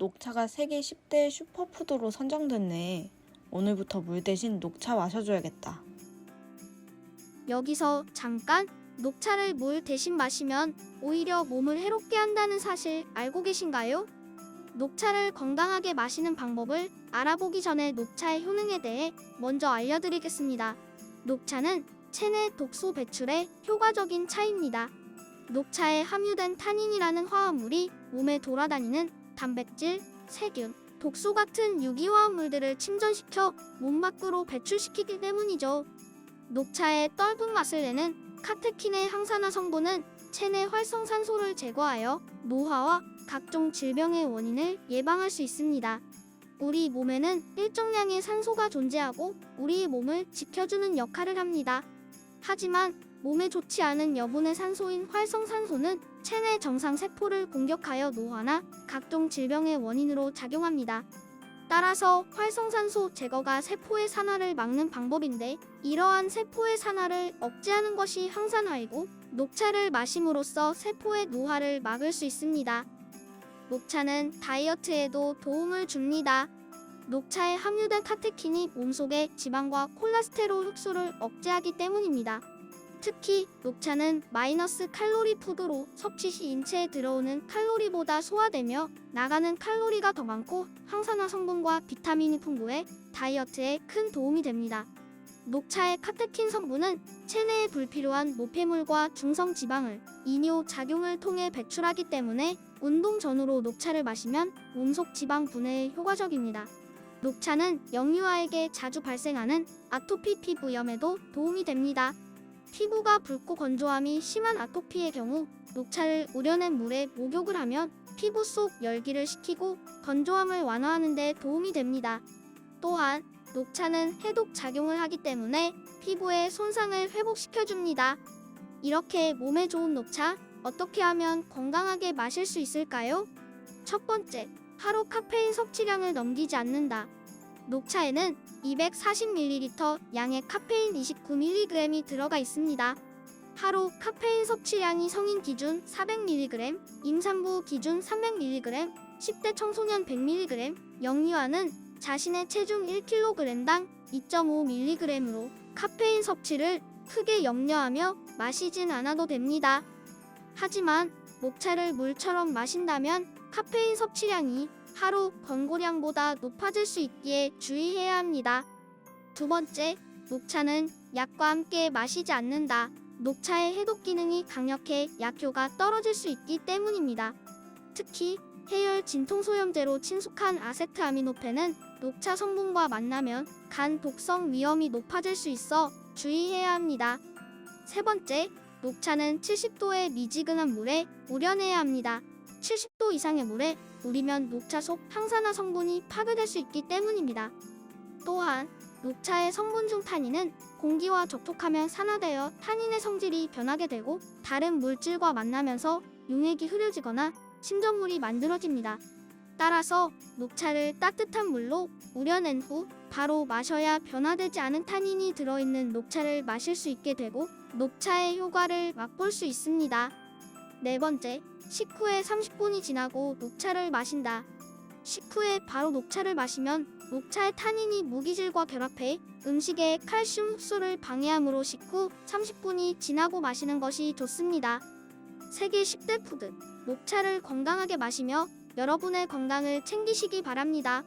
녹차가 세계 10대 슈퍼푸드로 선정됐네. 오늘부터 물 대신 녹차 마셔줘야겠다. 여기서 잠깐 녹차를 물 대신 마시면 오히려 몸을 해롭게 한다는 사실 알고 계신가요? 녹차를 건강하게 마시는 방법을 알아보기 전에 녹차의 효능에 대해 먼저 알려드리겠습니다. 녹차는 체내 독소 배출에 효과적인 차입니다. 녹차에 함유된 타닌이라는 화합물이 몸에 돌아다니는 단백질, 세균, 독소 같은 유기화합물들을 침전시켜 몸 밖으로 배출시키기 때문이죠. 녹차의 떫은 맛을 내는 카테킨의 항산화 성분은 체내 활성산소를 제거하여 노화와 각종 질병의 원인을 예방할 수 있습니다. 우리 몸에는 일정량의 산소가 존재하고 우리의 몸을 지켜주는 역할을 합니다. 하지만 몸에 좋지 않은 여분의 산소인 활성산소는 체내 정상 세포를 공격하여 노화나 각종 질병의 원인으로 작용합니다. 따라서 활성산소 제거가 세포의 산화를 막는 방법인데 이러한 세포의 산화를 억제하는 것이 항산화이고 녹차를 마심으로써 세포의 노화를 막을 수 있습니다. 녹차는 다이어트에도 도움을 줍니다. 녹차에 함유된 카테킨이 몸속의 지방과 콜레스테롤 흡수를 억제하기 때문입니다. 특히 녹차는 마이너스 칼로리 푸드로 섭취 시 인체에 들어오는 칼로리보다 소화되며 나가는 칼로리가 더 많고 항산화 성분과 비타민이 풍부해 다이어트에 큰 도움이 됩니다. 녹차의 카테킨 성분은 체내에 불필요한 노폐물과 중성 지방을 이뇨 작용을 통해 배출하기 때문에 운동 전후로 녹차를 마시면 몸속 지방 분해에 효과적입니다. 녹차는 영유아에게 자주 발생하는 아토피 피부염에도 도움이 됩니다. 피부가 붉고 건조함이 심한 아토피의 경우 녹차를 우려낸 물에 목욕을 하면 피부 속 열기를 식히고 건조함을 완화하는 데 도움이 됩니다. 또한 녹차는 해독 작용을 하기 때문에 피부의 손상을 회복시켜 줍니다. 이렇게 몸에 좋은 녹차 어떻게 하면 건강하게 마실 수 있을까요? 첫 번째, 하루 카페인 섭취량을 넘기지 않는다. 녹차에는 240ml 양의 카페인 29mg이 들어가 있습니다. 하루 카페인 섭취량이 성인 기준 400mg, 임산부 기준 300mg, 10대 청소년 100mg, 영유아는 자신의 체중 1kg당 2.5mg으로 카페인 섭취를 크게 염려하며 마시진 않아도 됩니다. 하지만 녹차를 물처럼 마신다면 카페인 섭취량이 하루 권고량보다 높아질 수 있기에 주의해야 합니다. 두 번째, 녹차는 약과 함께 마시지 않는다. 녹차의 해독 기능이 강력해 약효가 떨어질 수 있기 때문입니다. 특히 해열 진통소염제로 친숙한 아세트아미노펜은 녹차 성분과 만나면 간 독성 위험이 높아질 수 있어 주의해야 합니다. 세 번째, 녹차는 70도의 미지근한 물에 우려내야 합니다. 70 도 이상의 물에 우리면 녹차 속 항산화 성분이 파괴될 수 있기 때문입니다. 또한 녹차의 성분 중 타닌은 공기와 접촉하면 산화되어 타닌의 성질이 변하게 되고 다른 물질과 만나면서 용액이 흐려지거나 침전물이 만들어집니다. 따라서 녹차를 따뜻한 물로 우려낸 후 바로 마셔야 변화되지 않은 타닌이 들어있는 녹차를 마실 수 있게 되고 녹차의 효과를 맛볼 수 있습니다. 네 번째, 식후에 30분이 지나고 녹차를 마신다. 식후에 바로 녹차를 마시면 녹차의 타닌이 무기질과 결합해 음식의 칼슘 흡수를 방해하므로 식후 30분이 지나고 마시는 것이 좋습니다. 세계 10대 푸드 녹차를 건강하게 마시며 여러분의 건강을 챙기시기 바랍니다.